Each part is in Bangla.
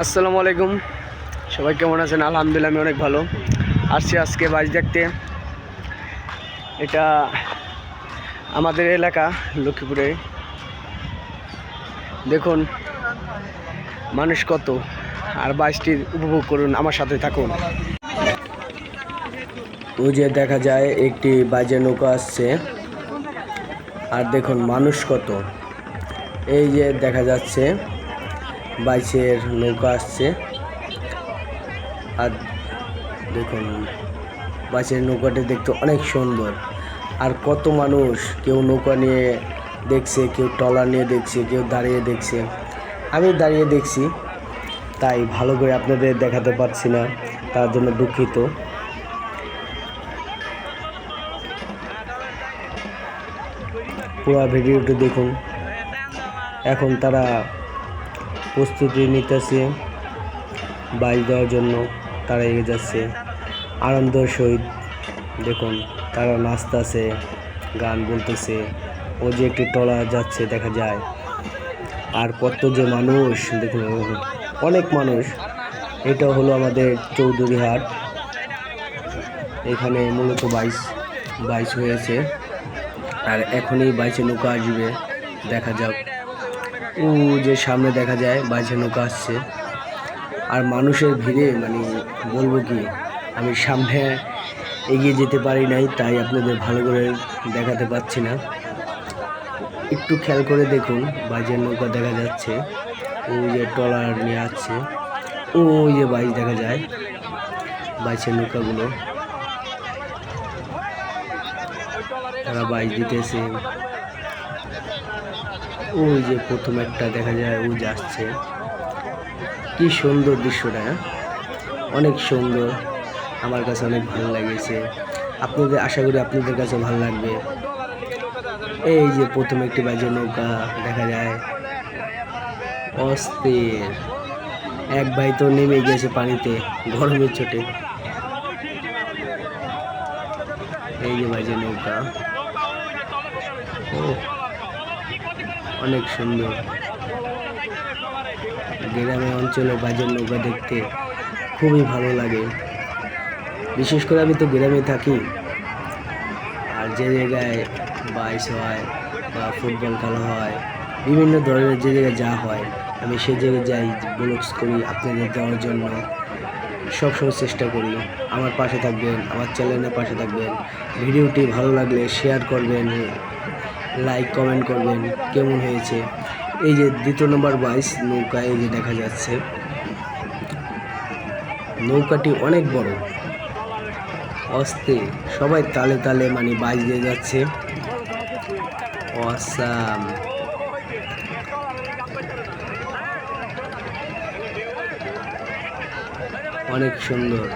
আসসালামু আলাইকুম। সবাই কেমন আছেন? আলহামদুলিল্লাহ, আমি অনেক ভালো। আসছি আজকে বাইচ দেখতে। এটা আমাদের এলাকা, লক্ষ্মীপুরে। দেখুন, মানুষ কত। আর বাইচটি উপভোগ করুন, আমার সাথে থাকুন। ওই যে দেখা যায়, একটি বাজে নৌকা আসছে। আর দেখুন, মানুষ কত। এই যে দেখা যাচ্ছে বাইচের নৌকা আসছে। আর দেখুন, বাইচের নৌকাটি দেখতে অনেক সুন্দর। আর কত মানুষ কেউ নৌকা নিয়ে দেখছে, কেউ ট্রলার নিয়ে দেখছে, কেউ দাঁড়িয়ে দেখছে। আমি দাঁড়িয়ে দেখছি, তাই ভালো করে আপনাদের দেখাতে পারছি না। তার জন্য দুঃখিত। পুরো ভিডিওটি দেখুন। এখন তারা প্রস্তুতি নিতেছে বাইক দেওয়ার জন্য তারা এগিয়ে যাচ্ছে। আনন্দ সহিত দেখুন, তারা নাচতেছে, গান বলতেছে। ও যে একটি টলা যাচ্ছে, দেখা যায়। আর কত যে মানুষ, দেখুন, অনেক মানুষ। এটা হলো আমাদের চৌধুরী হাট। এখানে মূলত বাইশ বাইশ হয়েছে। আর এখনই বাইশে নৌকা আসবে, দেখা যাক। ও যে সামনে দেখা যায় বাইশে নৌকা আসছে, আর মানুষের ভিড়ে মানে বলব কি, আমি সামনে এগিয়ে যেতে পারি নাই, তাই আপনাদের ভালো করে দেখাতে পাচ্ছি না। একটু খেয়াল করে দেখুন বাইজের নৌকা দেখা যাচ্ছে ওই যে ট্রলার নিয়ে আসছে ওই যে বাইচ দেখা যায় বাইচের নৌকাগুলো। তারা বাইচ দিতেছে। ওই যে প্রথম একটা দেখা যায় ওই যে আসছে। কি সুন্দর দৃশ্যটা হ্যাঁ? অনেক সুন্দর। আমার কাছে অনেক ভালো লেগেছে। আপনাদের, আশা করি আপনাদের কাছে ভালো লাগবে। এই যে প্রথম একটি বাজে নৌকা দেখা যায়। অস্থির। এক ভাই তো নেমে গেছে পানিতে, গরমের চোটে। এই যে বাজে নৌকা। ও অনেক সুন্দর। গ্রামে, অঞ্চলে বাজার নৌকা দেখতে খুবই ভালো লাগে। বিশেষ করে আমি তো গ্রামে থাকি। আর যে জায়গায় বাইস হয় বা ফুটবল খেলা হয়, বিভিন্ন ধরনের যে জায়গায় যা হয়, আমি সেই জায়গায় যাই, ব্লগস করি, আপনাদের দেওয়ার জন্য সবসময় চেষ্টা করি। আমার পাশে থাকবেন, আমার চ্যানেলের পাশে থাকবেন। ভিডিওটি ভালো লাগলে শেয়ার করবেন। লাইক কমেন্ট করবেন কেমন হয়েছে? এই যে দ্বিতীয় নম্বর বাইস নৌকা এই যে দেখা যাচ্ছে। নৌকাটি অনেক বড়। অস্থির। সবাই তালে তালে মানে বাইচ দিয়ে যাচ্ছে। অসাম অনেক সুন্দর।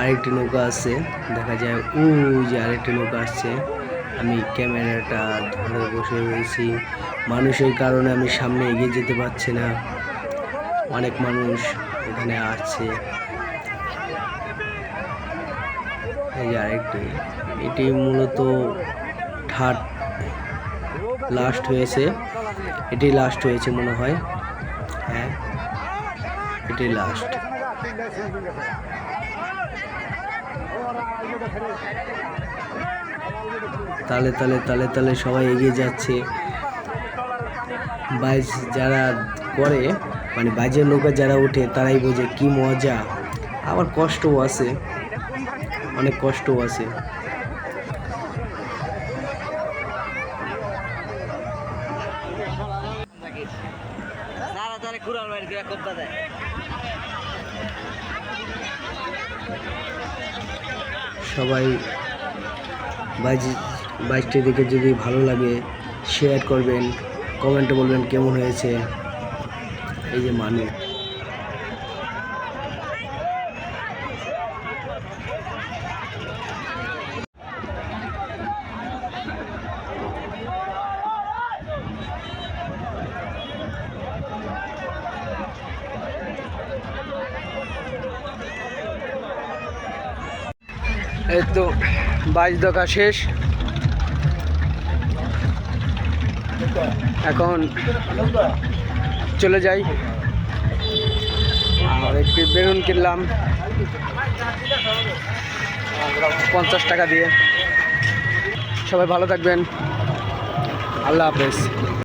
আরেকটি নৌকা আছে, দেখা যায় ও যে আরেকটি নৌকা আসছে। আমি ক্যামেরাটা ধরে বসে রয়েছি। মানুষের কারণে আমি সামনে এগিয়ে যেতে পারছি না। অনেক মানুষ এখানে আসছে এই যে আরেকটি, এটি মূলত থার্ড লাস্ট হয়েছে। এটি লাস্ট হয়েছে মনে হয়। হ্যাঁ এটি লাস্ট। তালে তালে তালে তালে সবাই এগিয়ে যাচ্ছে। বাইজ যারা করে মানে বাইজের নৌকা যারা ওঠে, তারাই বোঝে কি মজা। আবার কষ্টও আছে। অনেক কষ্টও আছে। সবাই বাইজ বাইকটি দেখে যদি ভালো লাগে শেয়ার করবেন কমেন্টে বলবেন কেমন হয়েছে। এই যে মানুষ। এই তো বাইশ দকা শেষ। এখন চলে যাই। আর একটি বেলুন কিনলাম। পঞ্চাশ টাকা দিয়ে। সবাই ভালো থাকবেন। আল্লাহ হাফেজ।